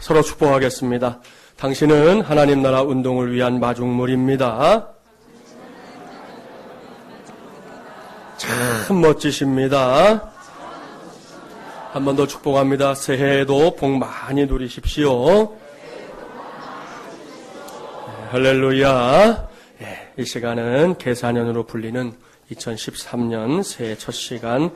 서로 축복하겠습니다. 당신은 하나님 나라 운동을 위한 마중물입니다. 참 멋지십니다. 한 번 더 축복합니다. 새해에도 복 많이 누리십시오. 네, 할렐루야. 예, 이 시간은 계산년으로 불리는 2013년 새해 첫 시간,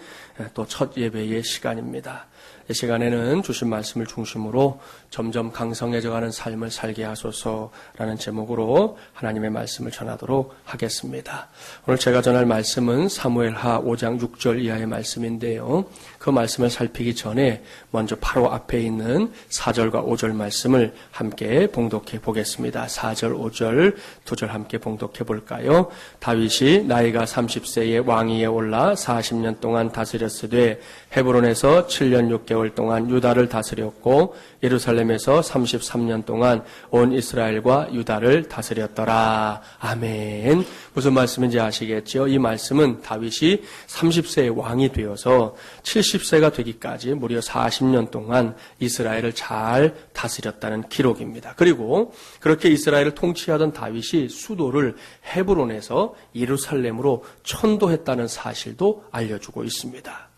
또 첫 예배의 시간입니다. 이 시간에는 주신 말씀을 중심으로 점점 강성해져가는 삶을 살게 하소서라는 제목으로 하나님의 말씀을 전하도록 하겠습니다. 오늘 제가 전할 말씀은 사무엘하 5장 6절 이하의 말씀인데요. 그 말씀을 살피기 전에 먼저 바로 앞에 있는 4절과 5절 말씀을 함께 봉독해 보겠습니다. 4절, 5절, 2절 함께 봉독해 볼까요? 다윗이 나이가 30세에 왕위에 올라 40년 동안 다스렸으되 헤브론에서 7년 6개월 동안 유다를 다스렸고 예루살렘에서 33년 동안 온 이스라엘과 유다를 다스렸더라. 아멘. 무슨 말씀인지 아시겠죠? 이 말씀은 다윗이 30세의 왕이 되어서 70 세가 되기까지 무려 40년 동안 이스라엘을 잘 다스렸다는 기록입니다. 그리고 그렇게 이스라엘을 통치하던 다윗이 수도를 헤브론에서 예루살렘으로 천도했다는 사실도 알려주고 있습니다.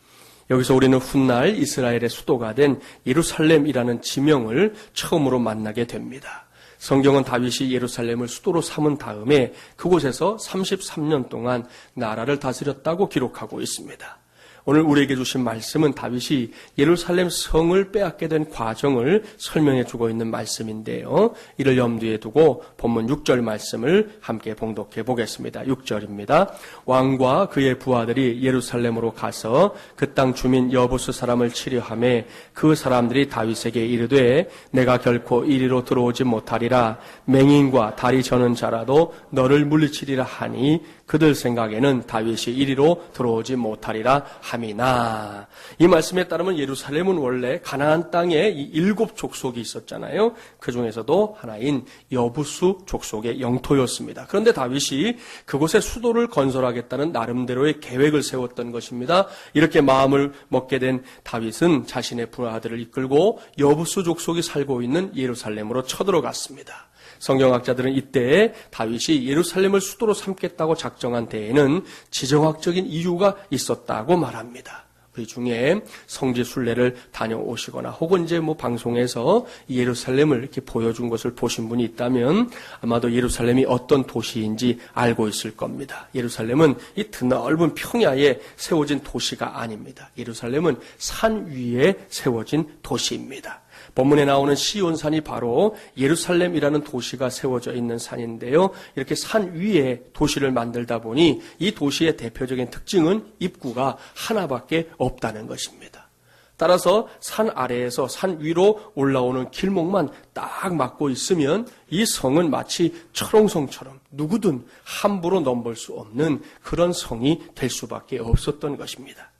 여기서 우리는 훗날 이스라엘의 수도가 된 예루살렘이라는 지명을 처음으로 만나게 됩니다. 성경은 다윗이 예루살렘을 수도로 삼은 다음에 그곳에서 33년 동안 나라를 다스렸다고 기록하고 있습니다. 오늘 우리에게 주신 말씀은 다윗이 예루살렘 성을 빼앗게 된 과정을 설명해 주고 있는 말씀인데요. 이를 염두에 두고 본문 6절 말씀을 함께 봉독해 보겠습니다. 6절입니다. 왕과 그의 부하들이 예루살렘으로 가서 그 땅 주민 여부수 사람을 치료함에 그 사람들이 다윗에게 이르되 내가 결코 이리로 들어오지 못하리라 맹인과 다리 저는 자라도 너를 물리치리라 하니 그들 생각에는 다윗이 이리로 들어오지 못하리라 함이나 이 말씀에 따르면 예루살렘은 원래 가나안 땅에 이 일곱 족속이 있었잖아요. 그 중에서도 하나인 여부수 족속의 영토였습니다. 그런데 다윗이 그곳에 수도를 건설하겠다는 나름대로의 계획을 세웠던 것입니다. 이렇게 마음을 먹게 된 다윗은 자신의 부하들을 이끌고 여부수 족속이 살고 있는 예루살렘으로 쳐들어갔습니다. 성경학자들은 이때 다윗이 예루살렘을 수도로 삼겠다고 작정한 데에는 지정학적인 이유가 있었다고 말합니다. 우리 중에 성지 순례를 다녀오시거나 혹은 이제 뭐 방송에서 예루살렘을 이렇게 보여준 것을 보신 분이 있다면 아마도 예루살렘이 어떤 도시인지 알고 있을 겁니다. 예루살렘은 이 드넓은 평야에 세워진 도시가 아닙니다. 예루살렘은 산 위에 세워진 도시입니다. 본문에 나오는 시온산이 바로 예루살렘이라는 도시가 세워져 있는 산인데요. 이렇게 산 위에 도시를 만들다 보니 이 도시의 대표적인 특징은 입구가 하나밖에 없다는 것입니다. 따라서 산 아래에서 산 위로 올라오는 길목만 딱 막고 있으면 이 성은 마치 철옹성처럼 누구든 함부로 넘볼 수 없는 그런 성이 될 수밖에 없었던 것입니다.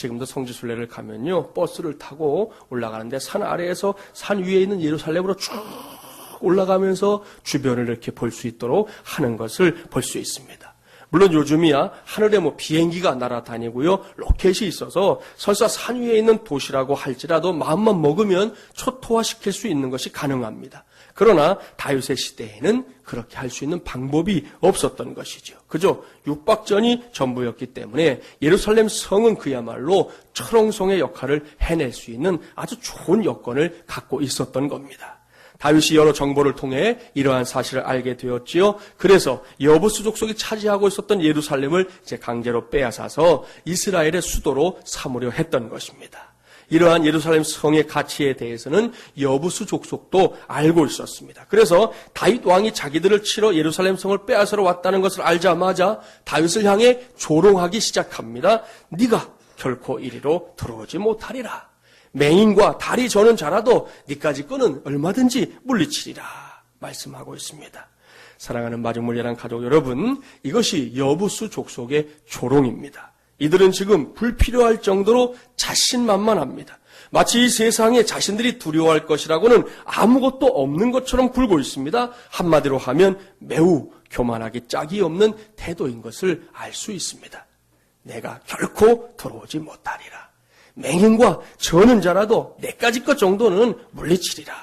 지금도 성지순례를 가면요 버스를 타고 올라가는데 산 아래에서 산 위에 있는 예루살렘으로 쭉 올라가면서 주변을 이렇게 볼 수 있도록 하는 것을 볼 수 있습니다. 물론 요즘이야 하늘에 뭐 비행기가 날아다니고요 로켓이 있어서 설사 산 위에 있는 도시라고 할지라도 마음만 먹으면 초토화시킬 수 있는 것이 가능합니다. 그러나 다윗의 시대에는 그렇게 할 수 있는 방법이 없었던 것이죠. 그저 육박전이 전부였기 때문에 예루살렘 성은 그야말로 철옹성의 역할을 해낼 수 있는 아주 좋은 여건을 갖고 있었던 겁니다. 다윗이 여러 정보를 통해 이러한 사실을 알게 되었지요. 그래서 여부수 족속이 차지하고 있었던 예루살렘을 이제 강제로 빼앗아서 이스라엘의 수도로 삼으려 했던 것입니다. 이러한 예루살렘 성의 가치에 대해서는 여부수 족속도 알고 있었습니다. 그래서 다윗 왕이 자기들을 치러 예루살렘 성을 빼앗으러 왔다는 것을 알자마자 다윗을 향해 조롱하기 시작합니다. 네가 결코 이리로 들어오지 못하리라. 맹인과 다리 저는 자라도 니까지 끄는 얼마든지 물리치리라 말씀하고 있습니다. 사랑하는 마중물리란 가족 여러분, 이것이 여부수 족속의 조롱입니다. 이들은 지금 불필요할 정도로 자신만만합니다. 마치 이 세상에 자신들이 두려워할 것이라고는 아무것도 없는 것처럼 굴고 있습니다. 한마디로 하면 매우 교만하기 짝이 없는 태도인 것을 알 수 있습니다. 내가 결코 들어오지 못하리라. 맹인과 저는 자라도 내까지 것 정도는 물리치리라.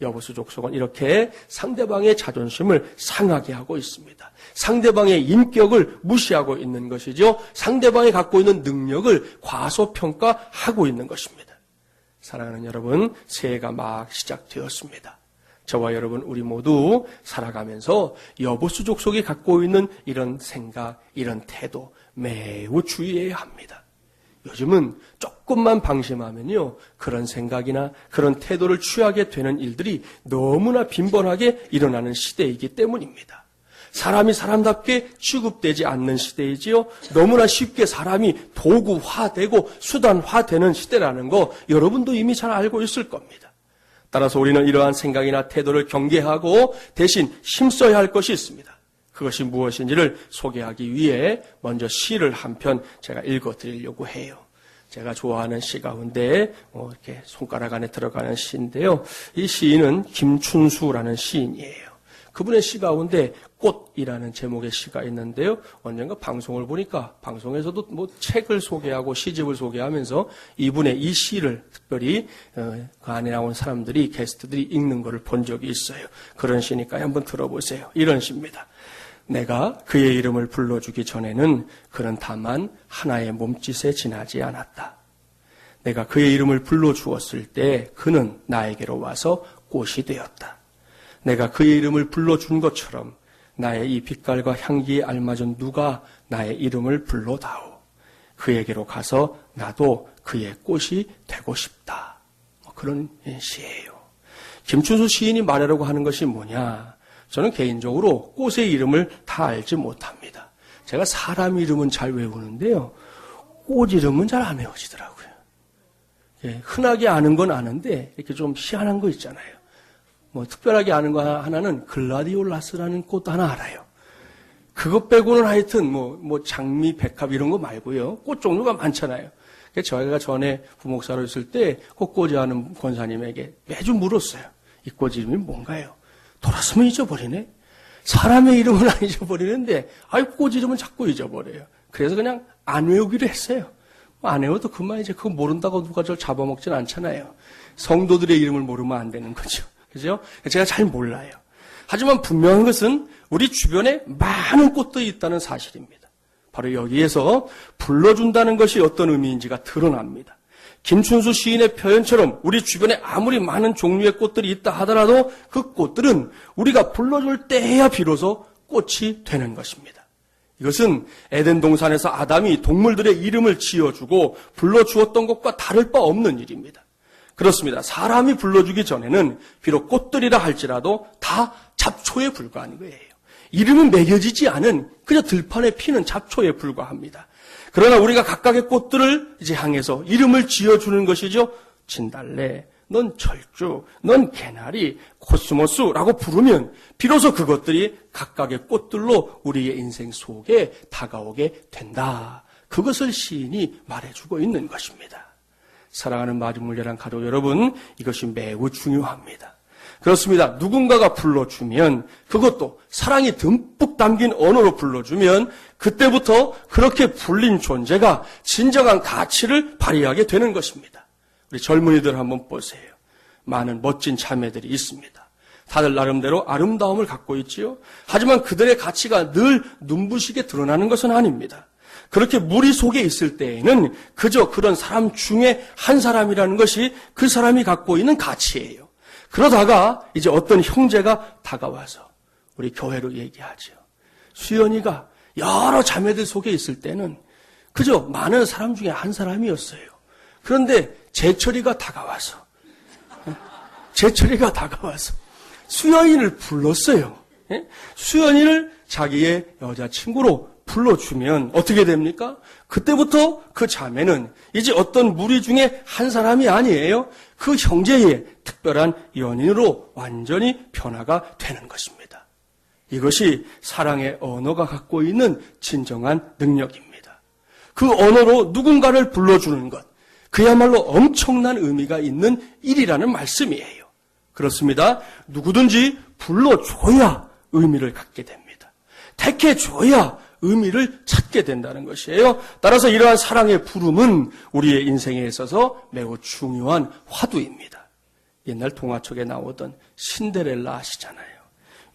여보수 족속은 이렇게 상대방의 자존심을 상하게 하고 있습니다. 상대방의 인격을 무시하고 있는 것이죠. 상대방이 갖고 있는 능력을 과소평가하고 있는 것입니다. 사랑하는 여러분, 새해가 막 시작되었습니다. 저와 여러분, 우리 모두 살아가면서 여보수 족속이 갖고 있는 이런 생각, 이런 태도 매우 주의해야 합니다. 요즘은 조금만 방심하면요, 그런 생각이나 그런 태도를 취하게 되는 일들이 너무나 빈번하게 일어나는 시대이기 때문입니다. 사람이 사람답게 취급되지 않는 시대이지요. 너무나 쉽게 사람이 도구화되고 수단화되는 시대라는 거 여러분도 이미 잘 알고 있을 겁니다. 따라서 우리는 이러한 생각이나 태도를 경계하고 대신 힘써야 할 것이 있습니다. 그것이 무엇인지를 소개하기 위해 먼저 시를 한 편 제가 읽어 드리려고 해요. 제가 좋아하는 시 가운데 뭐 이렇게 손가락 안에 들어가는 시인데요. 이 시인은 김춘수라는 시인이에요. 그분의 시 가운데 꽃이라는 제목의 시가 있는데요. 언젠가 방송을 보니까 방송에서도 뭐 책을 소개하고 시집을 소개하면서 이분의 이 시를 특별히 어, 그 안에 나온 사람들이 게스트들이 읽는 것을 본 적이 있어요. 그런 시니까 한번 들어보세요. 이런 시입니다. 내가 그의 이름을 불러주기 전에는 그는 다만 하나의 몸짓에 지나지 않았다. 내가 그의 이름을 불러주었을 때 그는 나에게로 와서 꽃이 되었다. 내가 그의 이름을 불러준 것처럼 나의 이 빛깔과 향기에 알맞은 누가 나의 이름을 불러다오. 그에게로 가서 나도 그의 꽃이 되고 싶다. 뭐 그런 시예요. 김춘수 시인이 말하려고 하는 것이 뭐냐? 저는 개인적으로 꽃의 이름을 다 알지 못합니다. 제가 사람 이름은 잘 외우는데요. 꽃 이름은 잘 안 외워지더라고요. 예, 흔하게 아는 건 아는데 이렇게 좀 희한한 거 있잖아요. 뭐 특별하게 아는 거 하나는 글라디올라스라는 꽃 하나 알아요. 그것 빼고는 하여튼 뭐, 뭐 장미, 백합 이런 거 말고요. 꽃 종류가 많잖아요. 그래서 저희가 전에 부목사로 있을 때 꽃꽂이 하는 권사님에게 매주 물었어요. 이 꽃 이름이 뭔가요? 돌았으면 잊어버리네. 사람의 이름은 안 잊어버리는데, 아이, 꽃 이름은 자꾸 잊어버려요. 그래서 그냥 안 외우기로 했어요. 뭐안 외워도 그만이지. 그거 모른다고 누가 저를 잡아먹진 않잖아요. 성도들의 이름을 모르면 안 되는 거죠. 그죠? 제가 잘 몰라요. 하지만 분명한 것은 우리 주변에 많은 꽃들이 있다는 사실입니다. 바로 여기에서 불러준다는 것이 어떤 의미인지가 드러납니다. 김춘수 시인의 표현처럼 우리 주변에 아무리 많은 종류의 꽃들이 있다 하더라도 그 꽃들은 우리가 불러줄 때야 비로소 꽃이 되는 것입니다. 이것은 에덴 동산에서 아담이 동물들의 이름을 지어주고 불러주었던 것과 다를 바 없는 일입니다. 그렇습니다. 사람이 불러주기 전에는 비록 꽃들이라 할지라도 다 잡초에 불과한 거예요. 이름은 매겨지지 않은 그저 들판에 피는 잡초에 불과합니다. 그러나 우리가 각각의 꽃들을 이제 향해서 이름을 지어주는 것이죠. 진달래, 넌 철쭉, 넌 개나리, 코스모스라고 부르면 비로소 그것들이 각각의 꽃들로 우리의 인생 속에 다가오게 된다. 그것을 시인이 말해주고 있는 것입니다. 사랑하는 마중물려란 가족 여러분, 이것이 매우 중요합니다. 그렇습니다. 누군가가 불러주면 그것도 사랑이 듬뿍 담긴 언어로 불러주면 그때부터 그렇게 불린 존재가 진정한 가치를 발휘하게 되는 것입니다. 우리 젊은이들 한번 보세요. 많은 멋진 자매들이 있습니다. 다들 나름대로 아름다움을 갖고 있지요. 하지만 그들의 가치가 늘 눈부시게 드러나는 것은 아닙니다. 그렇게 무리 속에 있을 때에는 그저 그런 사람 중에 한 사람이라는 것이 그 사람이 갖고 있는 가치예요. 그러다가 이제 어떤 형제가 다가와서 우리 교회로 얘기하죠. 수연이가 여러 자매들 속에 있을 때는 그저 많은 사람 중에 한 사람이었어요. 그런데 제철이가 다가와서 제철이가 다가와서 수연이를 불렀어요. 예? 수연이를 자기의 여자친구로 불러주면 어떻게 됩니까? 그때부터 그 자매는 이제 어떤 무리 중에 한 사람이 아니에요. 그 형제의 특별한 연인으로 완전히 변화가 되는 것입니다. 이것이 사랑의 언어가 갖고 있는 진정한 능력입니다. 그 언어로 누군가를 불러주는 것, 그야말로 엄청난 의미가 있는 일이라는 말씀이에요. 그렇습니다. 누구든지 불러줘야 의미를 갖게 됩니다. 택해줘야 의미를 찾게 된다는 것이에요. 따라서 이러한 사랑의 부름은 우리의 인생에 있어서 매우 중요한 화두입니다. 옛날 동화책에 나오던 신데렐라 아시잖아요.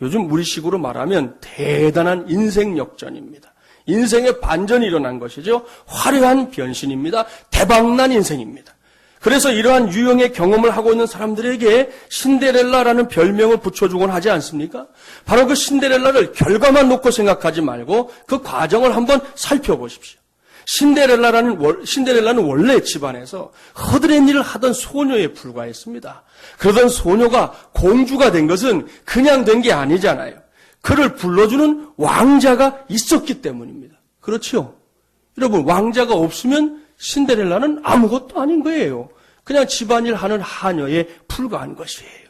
요즘 우리식으로 말하면 대단한 인생 역전입니다. 인생의 반전이 일어난 것이죠. 화려한 변신입니다. 대박난 인생입니다. 그래서 이러한 유형의 경험을 하고 있는 사람들에게 신데렐라라는 별명을 붙여주곤 하지 않습니까? 바로 그 신데렐라를 결과만 놓고 생각하지 말고 그 과정을 한번 살펴보십시오. 신데렐라라는 월- 신데렐라는 원래 집안에서 허드렛 일을 하던 소녀에 불과했습니다. 그러던 소녀가 공주가 된 것은 그냥 된 게 아니잖아요. 그를 불러주는 왕자가 있었기 때문입니다. 그렇죠? 여러분 왕자가 없으면 신데렐라는 아무것도 아닌 거예요. 그냥 집안일 하는 하녀에 불과한 것이에요.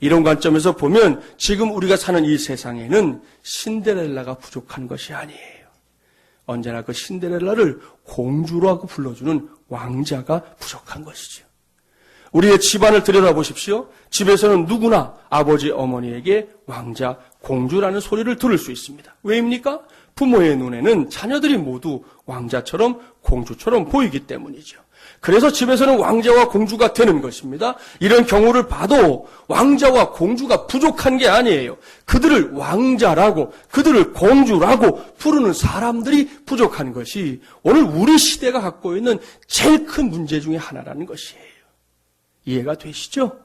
이런 관점에서 보면 지금 우리가 사는 이 세상에는 신데렐라가 부족한 것이 아니에요. 언제나 그 신데렐라를 공주라고 불러주는 왕자가 부족한 것이죠. 우리의 집안을 들여다보십시오. 집에서는 누구나 아버지, 어머니에게 왕자, 공주라는 소리를 들을 수 있습니다. 왜입니까? 부모의 눈에는 자녀들이 모두 왕자처럼 공주처럼 보이기 때문이죠. 그래서 집에서는 왕자와 공주가 되는 것입니다. 이런 경우를 봐도 왕자와 공주가 부족한 게 아니에요. 그들을 왕자라고, 그들을 공주라고 부르는 사람들이 부족한 것이 오늘 우리 시대가 갖고 있는 제일 큰 문제 중에 하나라는 것이에요. 이해가 되시죠?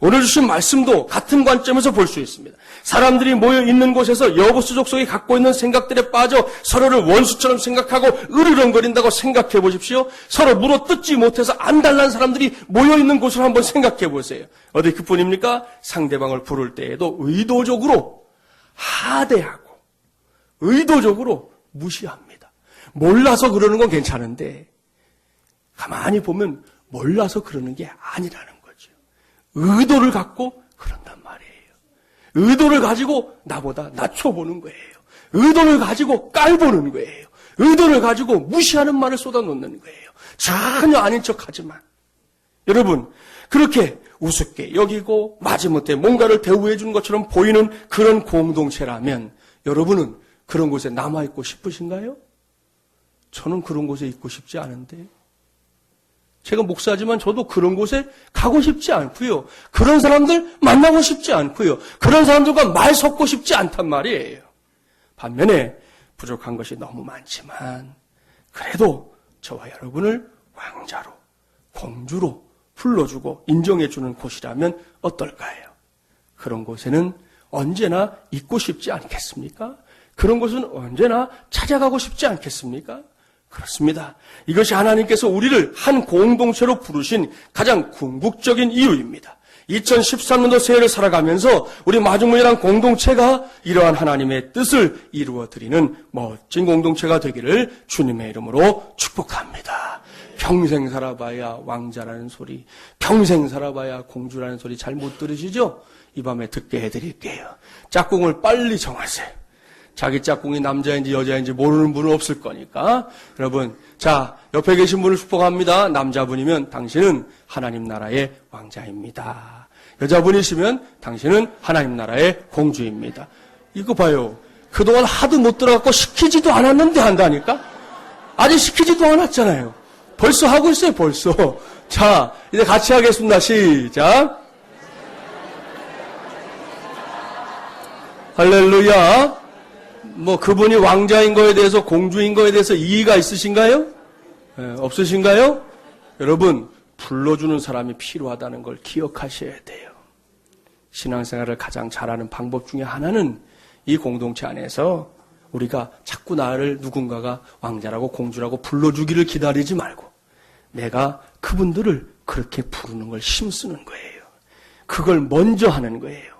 오늘 주신 말씀도 같은 관점에서 볼 수 있습니다. 사람들이 모여 있는 곳에서 여보수 족속이 갖고 있는 생각들에 빠져 서로를 원수처럼 생각하고 으르렁거린다고 생각해 보십시오. 서로 물어 뜯지 못해서 안달난 사람들이 모여 있는 곳을 한번 생각해 보세요. 어디 그뿐입니까? 상대방을 부를 때에도 의도적으로 하대하고 의도적으로 무시합니다. 몰라서 그러는 건 괜찮은데 가만히 보면 몰라서 그러는 게 아니라는 거죠. 의도를 갖고 말이에요. 의도를 가지고 나보다 낮춰보는 거예요. 의도를 가지고 깔보는 거예요. 의도를 가지고 무시하는 말을 쏟아놓는 거예요. 전혀 아닌 척 하지만. 여러분, 그렇게 우습게 여기고 마지못해 뭔가를 대우해 주는 것처럼 보이는 그런 공동체라면 여러분은 그런 곳에 남아있고 싶으신가요? 저는 그런 곳에 있고 싶지 않은데. 제가 목사지만 저도 그런 곳에 가고 싶지 않고요. 그런 사람들 만나고 싶지 않고요. 그런 사람들과 말 섞고 싶지 않단 말이에요. 반면에 부족한 것이 너무 많지만 그래도 저와 여러분을 왕자로 공주로 불러주고 인정해주는 곳이라면 어떨까요? 그런 곳에는 언제나 있고 싶지 않겠습니까? 그런 곳은 언제나 찾아가고 싶지 않겠습니까? 그렇습니다. 이것이 하나님께서 우리를 한 공동체로 부르신 가장 궁극적인 이유입니다. 2013년도 새해를 살아가면서 우리 마중문이란 공동체가 이러한 하나님의 뜻을 이루어 드리는 멋진 공동체가 되기를 주님의 이름으로 축복합니다. 평생 살아봐야 왕자라는 소리, 평생 살아봐야 공주라는 소리 잘 못 들으시죠? 이 밤에 듣게 해드릴게요. 짝꿍을 빨리 정하세요. 자기 짝꿍이 남자인지 여자인지 모르는 분은 없을 거니까. 여러분, 자, 옆에 계신 분을 축복합니다. 남자분이면 당신은 하나님 나라의 왕자입니다. 여자분이시면 당신은 하나님 나라의 공주입니다. 이거 봐요. 그동안 하도 못 들어갖고 시키지도 않았는데 한다니까? 아직 시키지도 않았잖아요. 벌써 하고 있어요, 벌써. 자, 이제 같이 하겠습니다. 시작. 할렐루야. 뭐 그분이 왕자인 거에 대해서 공주인 거에 대해서 이의가 있으신가요? 예, 없으신가요? 여러분 불러주는 사람이 필요하다는 걸 기억하셔야 돼요. 신앙생활을 가장 잘하는 방법 중에 하나는 이 공동체 안에서 우리가 자꾸 나를 누군가가 왕자라고 공주라고 불러주기를 기다리지 말고 내가 그분들을 그렇게 부르는 걸 힘쓰는 거예요. 그걸 먼저 하는 거예요.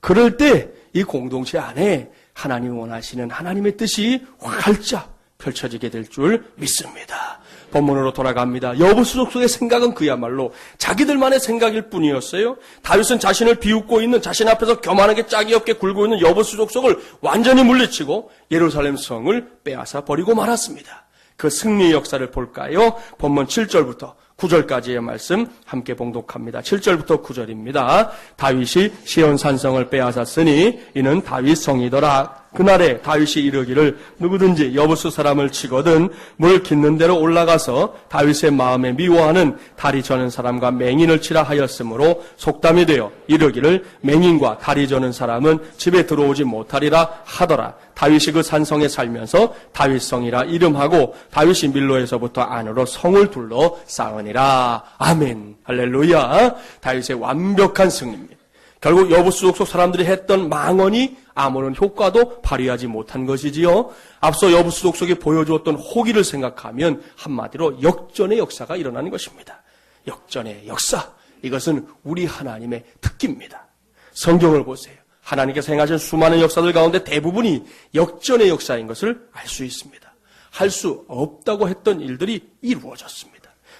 그럴 때 이 공동체 안에 하나님 원하시는 하나님의 뜻이 활짝 펼쳐지게 될 줄 믿습니다. 본문으로 돌아갑니다. 여부수족 속의 생각은 그야말로 자기들만의 생각일 뿐이었어요. 다윗은 자신을 비웃고 있는 자신 앞에서 교만하게 짝이 없게 굴고 있는 여부수족 속을 완전히 물리치고 예루살렘 성을 빼앗아 버리고 말았습니다. 그 승리의 역사를 볼까요? 본문 7절부터 9절까지의 말씀 함께 봉독합니다. 7절부터 9절입니다. 다윗이 시온 산성을 빼앗았으니 이는 다윗 성이더라. 그날에 다윗이 이르기를 누구든지 여부수 사람을 치거든 물 깃는 대로 올라가서 다윗의 마음에 미워하는 다리 저는 사람과 맹인을 치라 하였으므로 속담이 되어 이르기를 맹인과 다리 저는 사람은 집에 들어오지 못하리라 하더라. 다윗이 그 산성에 살면서 다윗성이라 이름하고 다윗이 밀로에서부터 안으로 성을 둘러 쌓으니라. 아멘. 할렐루야. 다윗의 완벽한 승리입니다. 결국 여부수 족속 사람들이 했던 망언이 아무런 효과도 발휘하지 못한 것이지요. 앞서 여부수 족속이 보여주었던 호기를 생각하면 한마디로 역전의 역사가 일어나는 것입니다. 역전의 역사. 이것은 우리 하나님의 특기입니다. 성경을 보세요. 하나님께서 행하신 수많은 역사들 가운데 대부분이 역전의 역사인 것을 알 수 있습니다. 할 수 없다고 했던 일들이 이루어졌습니다.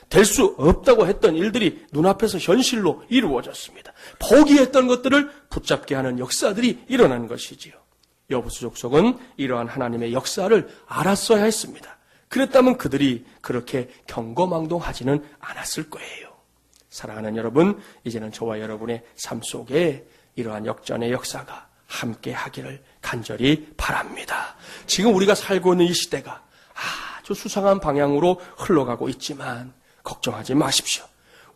될 수 없다고 했던 일들이 눈앞에서 현실로 이루어졌습니다. 포기했던 것들을 붙잡게 하는 역사들이 일어난 것이지요. 여부수 족속은 이러한 하나님의 역사를 알았어야 했습니다. 그랬다면 그들이 그렇게 경거망동하지는 않았을 거예요. 사랑하는 여러분, 이제는 저와 여러분의 삶 속에 이러한 역전의 역사가 함께 하기를 간절히 바랍니다. 지금 우리가 살고 있는 이 시대가 아주 수상한 방향으로 흘러가고 있지만 걱정하지 마십시오.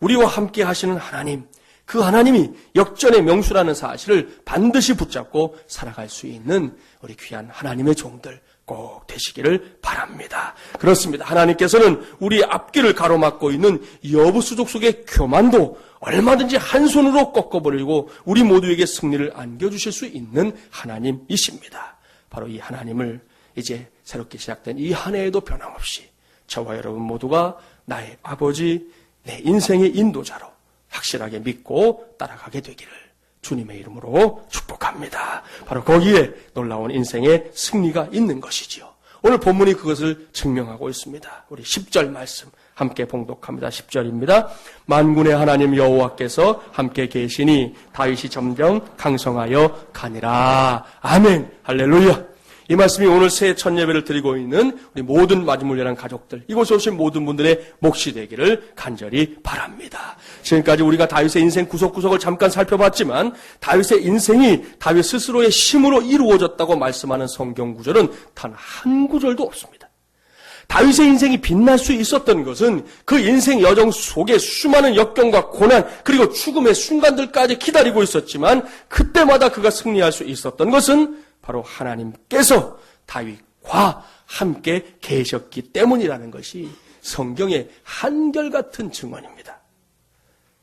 우리와 함께 하시는 하나님, 그 하나님이 역전의 명수라는 사실을 반드시 붙잡고 살아갈 수 있는 우리 귀한 하나님의 종들 꼭 되시기를 바랍니다. 그렇습니다. 하나님께서는 우리 앞길을 가로막고 있는 여부수족 속의 교만도 얼마든지 한 손으로 꺾어버리고 우리 모두에게 승리를 안겨주실 수 있는 하나님이십니다. 바로 이 하나님을 이제 새롭게 시작된 이 한 해에도 변함없이 저와 여러분 모두가 나의 아버지, 내 인생의 인도자로 확실하게 믿고 따라가게 되기를 주님의 이름으로 축복합니다. 바로 거기에 놀라운 인생의 승리가 있는 것이지요. 오늘 본문이 그것을 증명하고 있습니다. 우리 10절 말씀 함께 봉독합니다. 10절입니다. 만군의 하나님 여호와께서 함께 계시니 다윗이 점점 강성하여 가니라. 아멘. 할렐루야. 이 말씀이 오늘 새첫 예배를 드리고 있는 우리 모든 마지물려란 가족들, 이곳에 오신 모든 분들의 몫이 되기를 간절히 바랍니다. 지금까지 우리가 다윗의 인생 구석구석을 잠깐 살펴봤지만 다윗의 인생이 다윗 스스로의 힘으로 이루어졌다고 말씀하는 성경 구절은 단 한 구절도 없습니다. 다윗의 인생이 빛날 수 있었던 것은 그 인생 여정 속에 수많은 역경과 고난 그리고 죽음의 순간들까지 기다리고 있었지만 그때마다 그가 승리할 수 있었던 것은 바로 하나님께서 다윗과 함께 계셨기 때문이라는 것이 성경의 한결같은 증언입니다.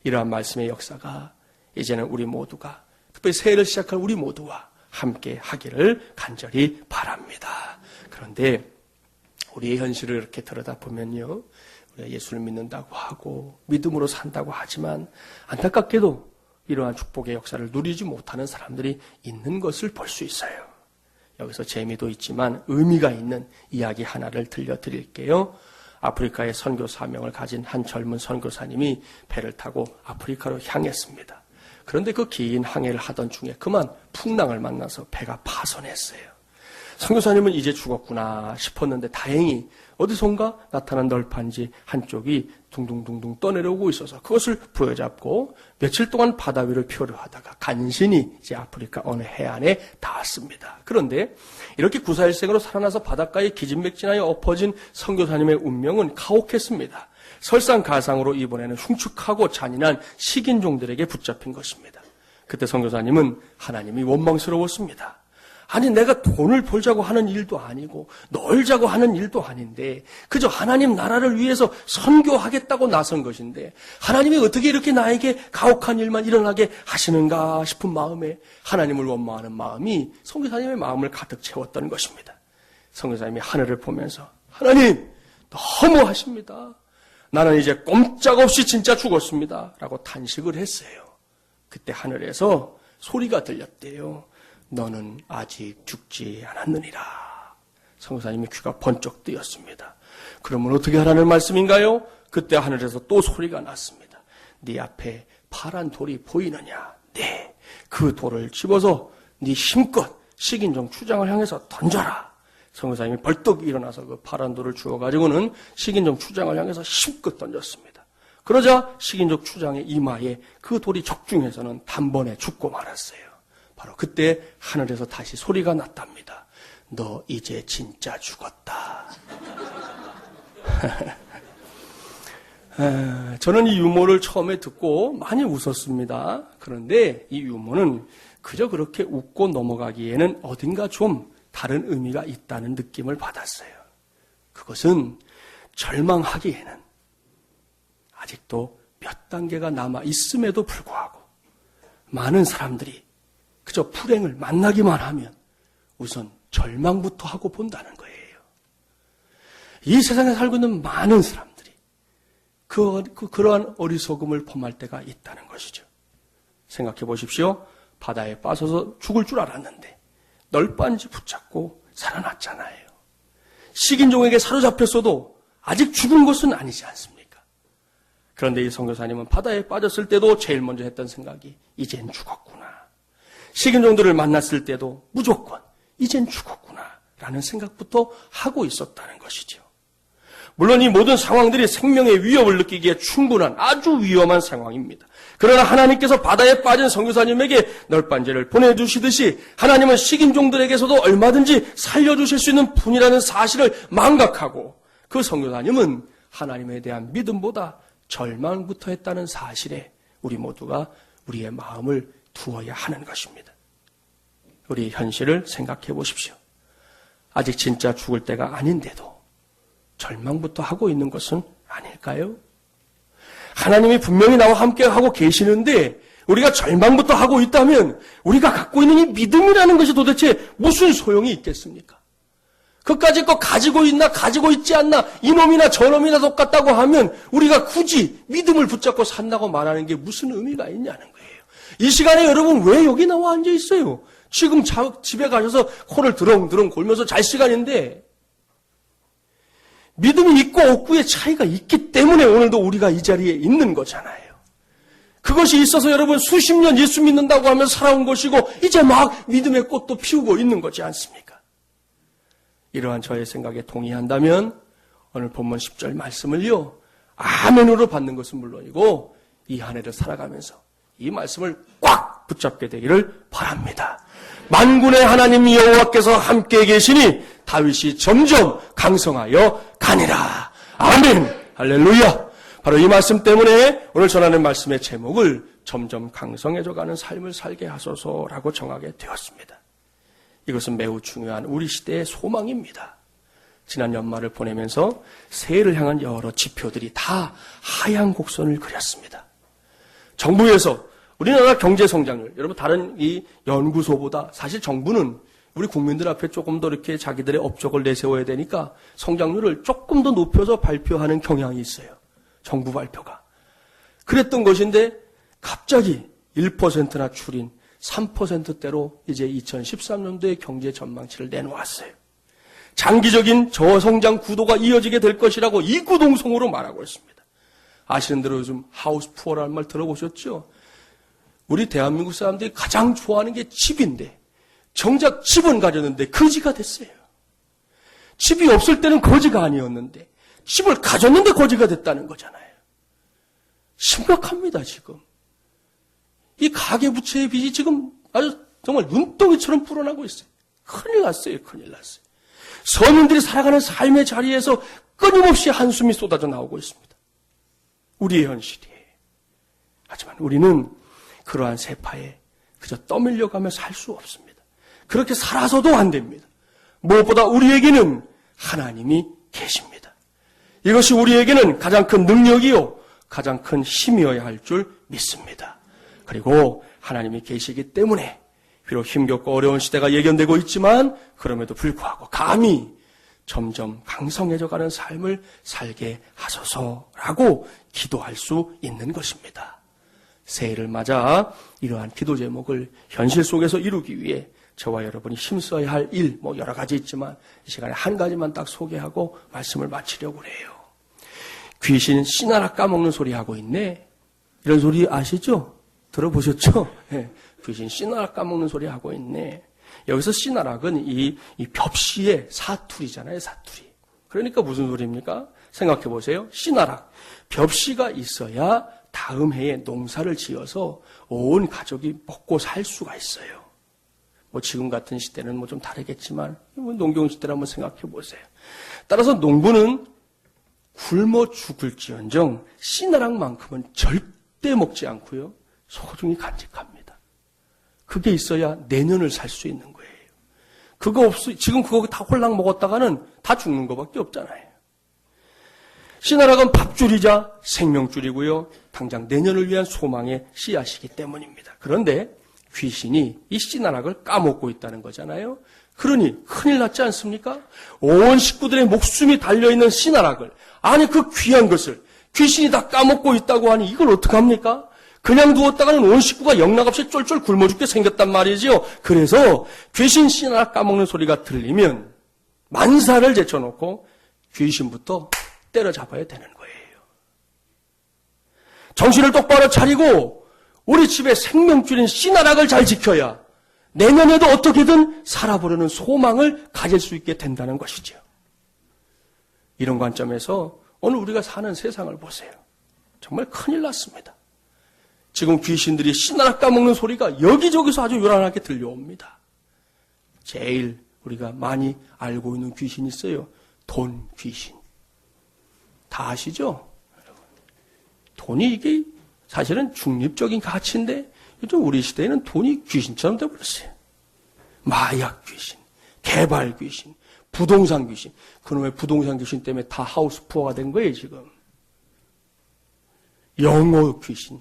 이러한 말씀의 역사가 이제는 우리 모두가 특별히 새해를 시작할 우리 모두와 함께 하기를 간절히 바랍니다. 그런데 우리의 현실을 이렇게 들여다보면요. 우리가 예수를 믿는다고 하고 믿음으로 산다고 하지만 안타깝게도 이러한 축복의 역사를 누리지 못하는 사람들이 있는 것을 볼 수 있어요. 여기서 재미도 있지만 의미가 있는 이야기 하나를 들려드릴게요. 아프리카의 선교 사명을 가진 한 젊은 선교사님이 배를 타고 아프리카로 향했습니다. 그런데 그 긴 항해를 하던 중에 그만 풍랑을 만나서 배가 파손했어요. 선교사님은 이제 죽었구나 싶었는데 다행히 어디선가 나타난 널판지 한쪽이 둥둥둥둥 떠내려오고 있어서 그것을 부여잡고 며칠 동안 바다 위를 표류하다가 간신히 이제 아프리카 어느 해안에 닿았습니다. 그런데 이렇게 구사일생으로 살아나서 바닷가에 기진맥진하여 엎어진 선교사님의 운명은 가혹했습니다. 설상가상으로 이번에는 흉측하고 잔인한 식인종들에게 붙잡힌 것입니다. 그때 선교사님은 하나님이 원망스러웠습니다. 아니 내가 돈을 벌자고 하는 일도 아니고 놀자고 하는 일도 아닌데 그저 하나님 나라를 위해서 선교하겠다고 나선 것인데 하나님이 어떻게 이렇게 나에게 가혹한 일만 일어나게 하시는가 싶은 마음에 하나님을 원망하는 마음이 성교사님의 마음을 가득 채웠던 것입니다. 성교사님이 하늘을 보면서 하나님 너무하십니다. 나는 이제 꼼짝없이 진짜 죽었습니다. 라고 탄식을 했어요. 그때 하늘에서 소리가 들렸대요. 너는 아직 죽지 않았느니라. 성사님의 귀가 번쩍 뜨였습니다. 그러면 어떻게 하라는 말씀인가요? 그때 하늘에서 또 소리가 났습니다. 네 앞에 파란 돌이 보이느냐? 네. 그 돌을 집어서 네 힘껏 식인종 추장을 향해서 던져라. 성사님이 벌떡 일어나서 그 파란 돌을 주워 가지고는 식인종 추장을 향해서 힘껏 던졌습니다. 그러자 식인종 추장의 이마에 그 돌이 적중해서는 단번에 죽고 말았어요. 바로 그때 하늘에서 다시 소리가 났답니다. 너 이제 진짜 죽었다. 에, 저는 이 유머를 처음에 듣고 많이 웃었습니다. 그런데 이 유머는 그저 그렇게 웃고 넘어가기에는 어딘가 좀 다른 의미가 있다는 느낌을 받았어요. 그것은 절망하기에는 아직도 몇 단계가 남아 있음에도 불구하고 많은 사람들이 그저 불행을 만나기만 하면 우선 절망부터 하고 본다는 거예요. 이 세상에 살고 있는 많은 사람들이 그, 그, 그러한 어리석음을 범할 때가 있다는 것이죠. 생각해 보십시오. 바다에 빠져서 죽을 줄 알았는데 널빤지 붙잡고 살아났잖아요. 식인종에게 사로잡혔어도 아직 죽은 것은 아니지 않습니까? 그런데 이 선교사님은 바다에 빠졌을 때도 제일 먼저 했던 생각이 이젠 죽었구나. 식인종들을 만났을 때도 무조건 이젠 죽었구나. 라는 생각부터 하고 있었다는 것이죠. 물론 이 모든 상황들이 생명의 위협을 느끼기에 충분한 아주 위험한 상황입니다. 그러나 하나님께서 바다에 빠진 선교사님에게 널빤지를 보내주시듯이 하나님은 식인종들에게서도 얼마든지 살려주실 수 있는 분이라는 사실을 망각하고 그 선교사님은 하나님에 대한 믿음보다 절망부터 했다는 사실에 우리 모두가 우리의 마음을 두어야 하는 것입니다. 우리 현실을 생각해 보십시오. 아직 진짜 죽을 때가 아닌데도 절망부터 하고 있는 것은 아닐까요? 하나님이 분명히 나와 함께 하고 계시는데 우리가 절망부터 하고 있다면 우리가 갖고 있는 이 믿음이라는 것이 도대체 무슨 소용이 있겠습니까? 그까지 거 가지고 있나 가지고 있지 않나 이놈이나 저놈이나 똑같다고 하면 우리가 굳이 믿음을 붙잡고 산다고 말하는 게 무슨 의미가 있냐는 거예요. 이 시간에 여러분 왜 여기 나와 앉아 있어요? 지금 자, 집에 가셔서 코를 드렁드렁 골면서 잘 시간인데 믿음이 있고 없고의 차이가 있기 때문에 오늘도 우리가 이 자리에 있는 거잖아요. 그것이 있어서 여러분 수십 년 예수 믿는다고 하면 살아온 것이고 이제 막 믿음의 꽃도 피우고 있는 거지 않습니까? 이러한 저의 생각에 동의한다면 오늘 본문 10절 말씀을요. 아멘으로 받는 것은 물론이고 이 한 해를 살아가면서 이 말씀을 꽉 붙잡게 되기를 바랍니다. 만군의 하나님 여호와께서 함께 계시니 다윗이 점점 강성하여 가니라. 아멘. 할렐루야. 바로 이 말씀 때문에 오늘 전하는 말씀의 제목을 점점 강성해져 가는 삶을 살게 하소서라고 정하게 되었습니다. 이것은 매우 중요한 우리 시대의 소망입니다. 지난 연말을 보내면서 새해를 향한 여러 지표들이 다 하향 곡선을 그렸습니다. 정부에서 우리나라 경제 성장률, 여러분 다른 이 연구소보다 사실 정부는 우리 국민들 앞에 조금 더 이렇게 자기들의 업적을 내세워야 되니까 성장률을 조금 더 높여서 발표하는 경향이 있어요. 정부 발표가. 그랬던 것인데 갑자기 1%나 줄인 3%대로 이제 2013년도의 경제 전망치를 내놓았어요. 장기적인 저성장 구도가 이어지게 될 것이라고 이구동성으로 말하고 있습니다. 아시는 대로 요즘 하우스 푸어라는 말 들어보셨죠? 우리 대한민국 사람들이 가장 좋아하는 게 집인데 정작 집은 가졌는데 거지가 됐어요. 집이 없을 때는 거지가 아니었는데 집을 가졌는데 거지가 됐다는 거잖아요. 심각합니다, 지금. 이 가계부채의 빚이 지금 아주 정말 눈덩이처럼 불어나고 있어요. 큰일 났어요, 큰일 났어요. 서민들이 살아가는 삶의 자리에서 끊임없이 한숨이 쏟아져 나오고 있습니다. 우리의 현실이에요. 하지만 우리는 그러한 세파에 그저 떠밀려가며 살 수 없습니다. 그렇게 살아서도 안 됩니다. 무엇보다 우리에게는 하나님이 계십니다. 이것이 우리에게는 가장 큰 능력이요, 가장 큰 힘이어야 할 줄 믿습니다. 그리고 하나님이 계시기 때문에 비록 힘겹고 어려운 시대가 예견되고 있지만 그럼에도 불구하고 감히 점점 강성해져 가는 삶을 살게 하소서라고 기도할 수 있는 것입니다. 새해를 맞아 이러한 기도 제목을 현실 속에서 이루기 위해 저와 여러분이 힘써야 할 일, 뭐 여러 가지 있지만 이 시간에 한 가지만 딱 소개하고 말씀을 마치려고 해요. 귀신 씨나라 까먹는 소리 하고 있네. 이런 소리 아시죠? 들어보셨죠? 네. 귀신 씨나락 까먹는 소리 하고 있네. 여기서 씨나락은 이, 이 벽시의 사투리잖아요, 사투리. 그러니까 무슨 소리입니까? 생각해 보세요. 씨나락. 벽시가 있어야 다음 해에 농사를 지어서 온 가족이 먹고 살 수가 있어요. 뭐 지금 같은 시대는 뭐 좀 다르겠지만 뭐 농경 시대를 한번 생각해 보세요. 따라서 농부는 굶어 죽을지언정 씨나락만큼은 절대 먹지 않고요. 소중히 간직합니다. 그게 있어야 내년을 살 수 있는 거예요. 그거 없, 지금 그거 다 홀랑 먹었다가는 다 죽는 것밖에 없잖아요. 씨나락은 밥줄이자 생명줄이고요. 당장 내년을 위한 소망의 씨앗이기 때문입니다. 그런데 귀신이 이 씨나락을 까먹고 있다는 거잖아요. 그러니 큰일 났지 않습니까? 온 식구들의 목숨이 달려있는 씨나락을 아니 그 귀한 것을 귀신이 다 까먹고 있다고 하니 이걸 어떡합니까? 그냥 두었다가는 온 식구가 영락없이 쫄쫄 굶어 죽게 생겼단 말이지요. 그래서 귀신 씨나락 까먹는 소리가 들리면 만사를 제쳐놓고 귀신부터 때려잡아야 되는 거예요. 정신을 똑바로 차리고 우리 집의 생명줄인 씨나락을 잘 지켜야 내년에도 어떻게든 살아보려는 소망을 가질 수 있게 된다는 것이죠. 이런 관점에서 오늘 우리가 사는 세상을 보세요. 정말 큰일 났습니다. 지금 귀신들이 씨나락 까먹는 소리가 여기저기서 아주 요란하게 들려옵니다. 제일 우리가 많이 알고 있는 귀신이 있어요. 돈 귀신. 다 아시죠? 돈이 이게 사실은 중립적인 가치인데 요즘 우리 시대에는 돈이 귀신처럼 돼버렸어요. 마약 귀신, 개발 귀신, 부동산 귀신. 그놈의 부동산 귀신 때문에 다 하우스 푸어가 된 거예요, 지금. 영어 귀신,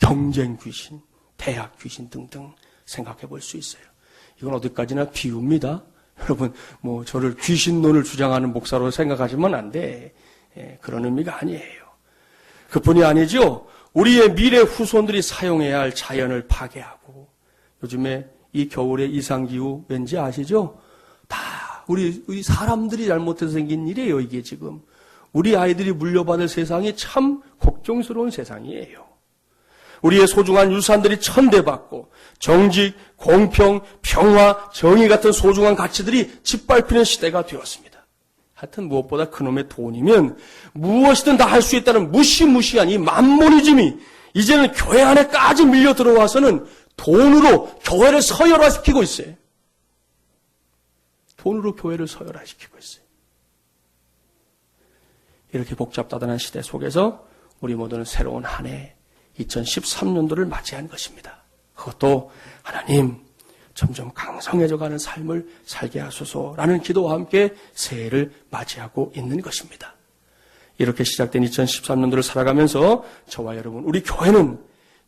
경쟁 귀신, 대학 귀신 등등 생각해 볼 수 있어요. 이건 어디까지나 비유입니다. 여러분, 뭐, 저를 귀신론을 주장하는 목사로 생각하시면 안 돼. 예, 그런 의미가 아니에요. 그뿐이 아니죠. 우리의 미래 후손들이 사용해야 할 자연을 파괴하고, 요즘에 이 겨울의 이상기후 왠지 아시죠? 다 우리, 우리 사람들이 잘못해서 생긴 일이에요, 이게 지금. 우리 아이들이 물려받을 세상이 참 걱정스러운 세상이에요. 우리의 소중한 유산들이 천대받고 정직, 공평, 평화, 정의 같은 소중한 가치들이 짓밟히는 시대가 되었습니다. 하여튼 무엇보다 그놈의 돈이면 무엇이든 다 할 수 있다는 무시무시한 이 만모니즘이 이제는 교회 안에까지 밀려 들어와서는 돈으로 교회를 서열화시키고 있어요. 돈으로 교회를 서열화시키고 있어요. 이렇게 복잡다단한 시대 속에서 우리 모두는 새로운 한 해 2013년도를 맞이한 것입니다. 그것도 하나님 점점 강성해져 가는 삶을 살게 하소서라는 기도와 함께 새해를 맞이하고 있는 것입니다. 이렇게 시작된 2013년도를 살아가면서 저와 여러분, 우리 교회는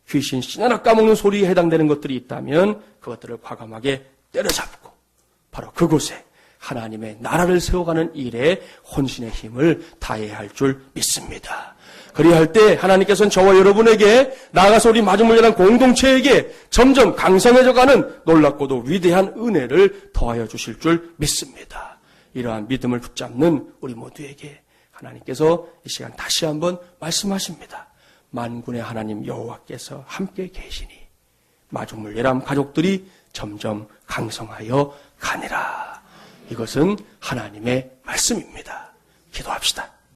귀신 씨나락 까먹는 소리에 해당되는 것들이 있다면 그것들을 과감하게 때려잡고 바로 그곳에 하나님의 나라를 세워가는 일에 혼신의 힘을 다해야 할 줄 믿습니다. 그리할 때 하나님께서는 저와 여러분에게 나아가서 우리 마중물려난 공동체에게 점점 강성해져가는 놀랍고도 위대한 은혜를 더하여 주실 줄 믿습니다. 이러한 믿음을 붙잡는 우리 모두에게 하나님께서 이 시간 다시 한번 말씀하십니다. 만군의 하나님 여호와께서 함께 계시니 마중물려람 가족들이 점점 강성하여 가니라. 이것은 하나님의 말씀입니다. 기도합시다.